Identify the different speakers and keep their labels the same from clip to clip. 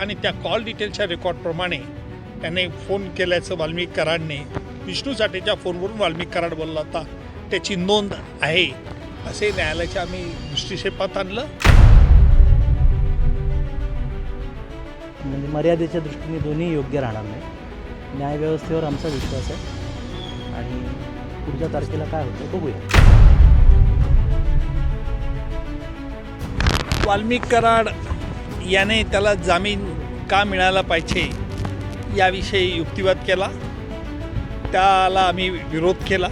Speaker 1: आणि त्या कॉल डिटेलच्या रेकॉर्डप्रमाणे त्याने फोन केल्याचं वाल्मिक कराडने विष्णू साठेच्या फोनवरून वाल्मिक कराड बोलला होता त्याची नोंद आहे. असे न्यायालयाच्या आम्ही दृष्टिक्षेपात आणलं.
Speaker 2: म्हणजे मर्यादेच्या दृष्टीने दोन्ही योग्य राहणार नाही. न्यायव्यवस्थेवर आमचा विश्वास आहे. आणि पुढच्या तारखेला काय होतं बघूया.
Speaker 1: वाल्मिक कराड याने त्याला जामीन का मिळाला पाहिजे याविषयी युक्तिवाद केला. त्याला आम्ही विरोध केला.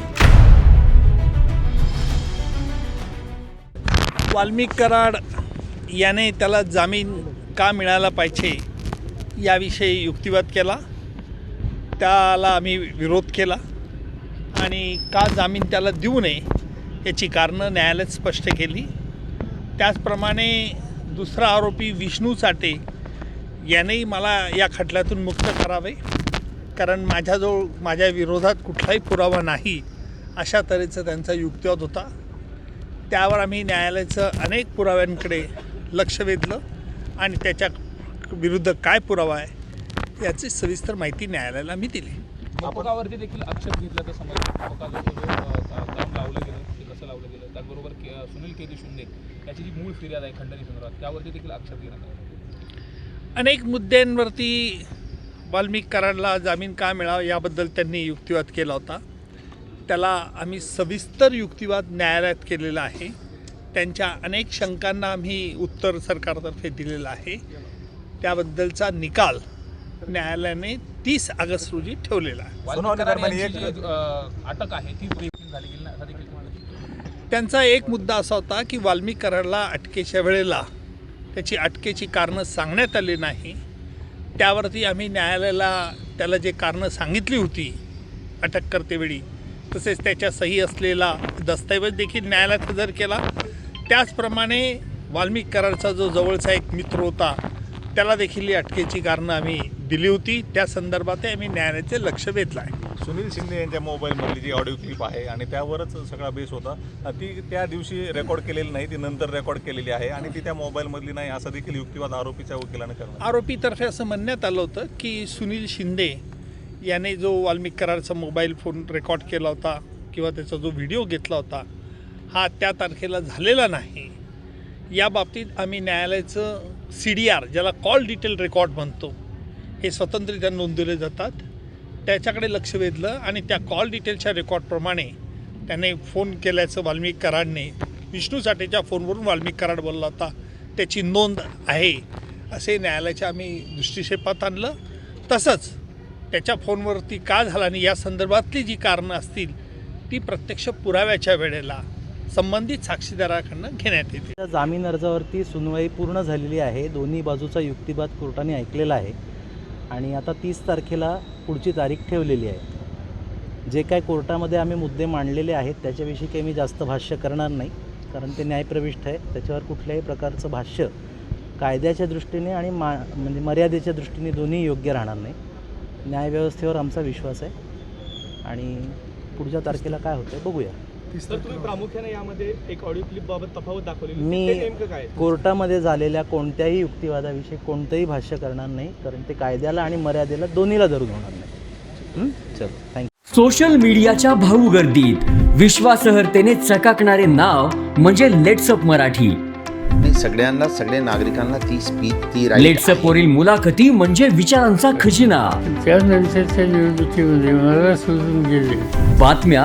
Speaker 1: वाल्मिक कराड याने त्याला जामीन का मिळाला पाहिजे याविषयी युक्तिवाद केला. त्याला आम्ही विरोध केला. आणि का जामीन त्याला देऊ नये याची कारणं न्यायालयात स्पष्ट केली. त्याचप्रमाणे दुसरा आरोपी विष्णू साठे यानेही मला या खटल्यातून मुक्त करावे. कारण माझ्याजवळ माझ्या विरोधात कुठलाही पुरावा नाही अशा तऱ्हेचा त्यांचा युक्तिवाद होता. त्यावर आम्ही न्यायालयाचं अनेक पुराव्यांकडे लक्ष वेधलं आणि त्याच्या विरुद्ध काय पुरावा आहे याची सविस्तर माहिती न्यायालयाला मी दिली.
Speaker 3: मकोकावरती देखील आक्षेप घेतला तर समज लावलं गेलं. त्याचबरोबर के सुनील केजी शिंदे याची जी मूळ फिर्याद आहे खंडणी संदर्भात त्यावरती देखील आक्षेप घेण्यात आला.
Speaker 1: अनेक मुद्द्यांवरती वाल्मिक कराडला जामीन का मिळावा याबद्दल त्यांनी युक्तिवाद केला होता. त्याला आम्ही सविस्तर युक्तिवाद न्यायालयात केलेला आहे. त्यांच्या अनेक शंकांना आम्ही उत्तर सरकारतर्फे दिलेलं आहे. त्याबद्दलचा निकाल न्यायालयाने तीस ऑगस्ट रोजी ठेवलेला आहे.
Speaker 3: अटक आहे ती
Speaker 1: त्यांचा एक मुद्दा असा होता की वाल्मिक कराडला अटकेच्या वेळेला त्याची अटकेची कारणं सांगण्यात आली नाही. त्यावरती आम्ही न्यायालयाला त्याला जे कारणं सांगितली होती अटक करतेवेळी तसेच त्याच्या सही असलेला दस्तऐवज देखील न्यायालयात हजर केला. त्याचप्रमाणे वाल्मिक कराडचा जो जवळचा एक मित्र होता त्याला देखील ही अटकेची कारणं आम्ही दिली होती त्या संदर्भातही आम्ही न्यायालयाचे लक्ष वेधलं आहे.
Speaker 4: सुनील शिंदे यांच्या मोबाईलमधली जी ऑडिओ क्लिप आहे आणि त्यावरच सगळा बेस होता ती त्या दिवशी रेकॉर्ड केलेली नाही ती नंतर रेकॉर्ड केलेली आहे आणि ती त्या मोबाईलमधली नाही असा देखील युक्तिवाद आरोपीच्या वकिलाने करणार
Speaker 1: आरोपीतर्फे असं म्हणण्यात आलं होतं की सुनील शिंदे याने जो वाल्मिक करारचा मोबाईल फोन रेकॉर्ड केला होता किंवा त्याचा जो व्हिडिओ घेतला होता हा त्या तारखेला झालेला नाही. या बाबतीत आम्ही न्यायालयाचं सी डी आर ज्याला कॉल डिटेल रेकॉर्ड म्हणतो हे स्वतंत्ररित्या नोंदवले जातात त्याच्याकडे लक्ष वेधलं आणि त्या कॉल डिटेलच्या रेकॉर्डप्रमाणे त्याने फोन केल्याचं वाल्मिक कराडने विष्णू साठेच्या फोनवरून वाल्मिक कराड बोलला होता त्याची नोंद आहे. असे न्यायालयाच्या आम्ही दृष्टिक्षेपात आणलं. तसंच त्याच्या फोनवरती का झाला आणि या संदर्भातली जी कारणं असतील ती प्रत्यक्ष पुराव्याच्या वेळेला संबंधित साक्षीदाराकडनं घेण्यात येते
Speaker 2: जामीन अर्जावरती सुनवाई पूर्ण झालेली आहे. दोन्ही बाजूचा युक्तिवाद कोर्टाने ऐकलेला आहे. आणि आता तीस तारखेला पुढची तारीख ठेवलेली आहे. जे काय कोर्टामध्ये आम्ही मुद्दे मांडलेले आहेत त्याच्याविषयी काही मी जास्त भाष्य करणार नाही कारण ते न्यायप्रविष्ट आहे. त्याच्यावर कुठल्याही प्रकारचं भाष्य कायद्याच्या दृष्टीने आणि मा म्हणजे मर्यादेच्या दृष्टीने दोन्ही योग्य राहणार नाही. न्यायव्यवस्थेवर आमचा विश्वास आहे. आणि पुढच्या तारखेला काय होतं बघूया.
Speaker 5: तर तुम्ही प्रामुख्याने यामध्ये एक ऑडिओ क्लिप बाबत तफावत दाखवलेली
Speaker 2: मी
Speaker 5: ते नेमकं काय
Speaker 2: कोर्टामध्ये झालेल्या कोणत्याही युक्तिवादाविषयी कोणतंही भाष्य करणार नाही कारण ते कायद्याला आणि मर्यादेला दोन्हीला धरून होणार नाही. हं? चल थँक्यू
Speaker 6: सोशल मीडियाच्या भाऊ गर्दीत विश्वासार्हतेने चकाकणारे नाव म्हणजे लेट्सअप मराठी.
Speaker 7: नाही सगळ्यांना सगळ्या नागरिकांना ती स्पीच ती
Speaker 6: लेट्सअप. वरील मुलाखती म्हणजे विचारांचा खजिना.
Speaker 8: त्यानंतरच्या निवडणुकीमध्ये मला सोडून गेले.
Speaker 6: बातम्या